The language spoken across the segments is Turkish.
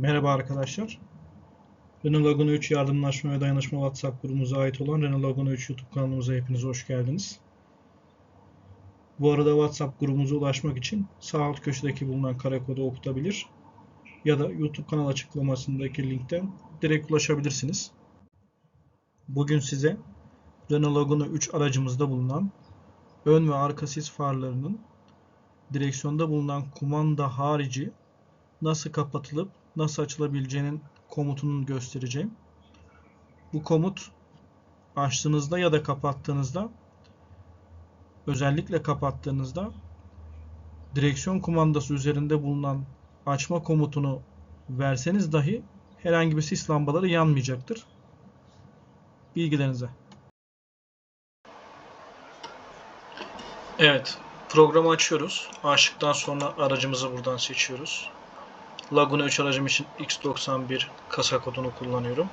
Merhaba arkadaşlar. Renault Laguna 3 Yardımlaşma ve Dayanışma WhatsApp grubumuza ait olan Renault Laguna 3 YouTube kanalımıza hepiniz hoş geldiniz. Bu arada WhatsApp grubumuza ulaşmak için sağ alt köşedeki bulunan kare kodu okutabilir ya da YouTube kanal açıklamasındaki linkten direkt ulaşabilirsiniz. Bugün size Renault Laguna 3 aracımızda bulunan ön ve arka sis farlarının direksiyonda bulunan kumanda harici nasıl kapatılıp nasıl açılabileceğinin komutunu göstereceğim. Bu komut açtığınızda ya da kapattığınızda özellikle kapattığınızda direksiyon kumandası üzerinde bulunan açma komutunu verseniz dahi herhangi bir sis lambaları yanmayacaktır. Bilgilerinize. Evet, programı açıyoruz. Açtıktan sonra aracımızı buradan seçiyoruz. Laguna 3 aracım için X91 kasa kodunu kullanıyorum.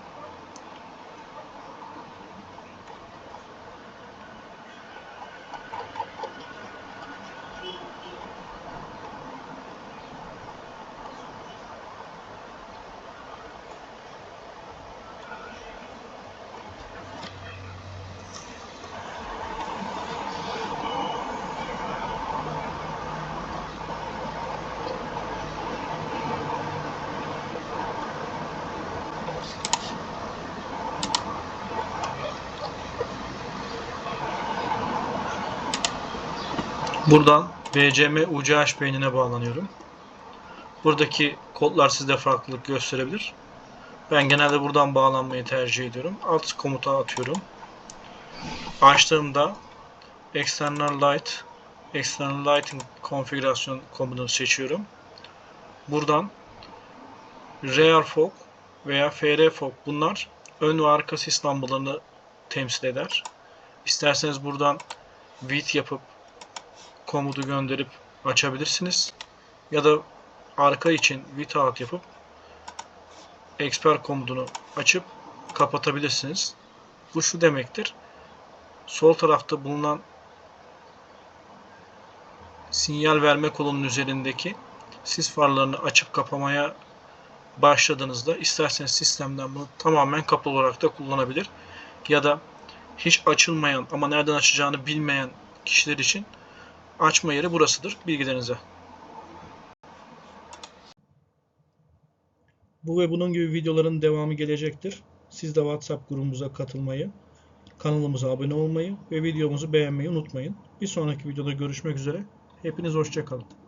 Buradan BCM UCH beynine bağlanıyorum. Buradaki kodlar sizde farklılık gösterebilir. Ben genelde buradan bağlanmayı tercih ediyorum. Alt komuta atıyorum. Açtığımda External Light External Lighting konfigürasyon komutunu seçiyorum. Buradan Rear Fog veya FR Fog bunlar ön ve arka sis lambalarını temsil eder. İsterseniz buradan Width yapıp komutu gönderip açabilirsiniz. Ya da arka için without yapıp expert komutunu açıp kapatabilirsiniz. Bu şu demektir. Sol tarafta bulunan sinyal verme kolunun üzerindeki sis farlarını açıp kapamaya başladığınızda isterseniz sistemden bunu tamamen kapalı olarak da kullanabilir. Ya da hiç açılmayan ama nereden açacağını bilmeyen kişiler için açma yeri burasıdır. Bilgilerinize. Bu ve bunun gibi videoların devamı gelecektir. Siz de WhatsApp grubumuza katılmayı, kanalımıza abone olmayı ve videomuzu beğenmeyi unutmayın. Bir sonraki videoda görüşmek üzere. Hepiniz hoşçakalın.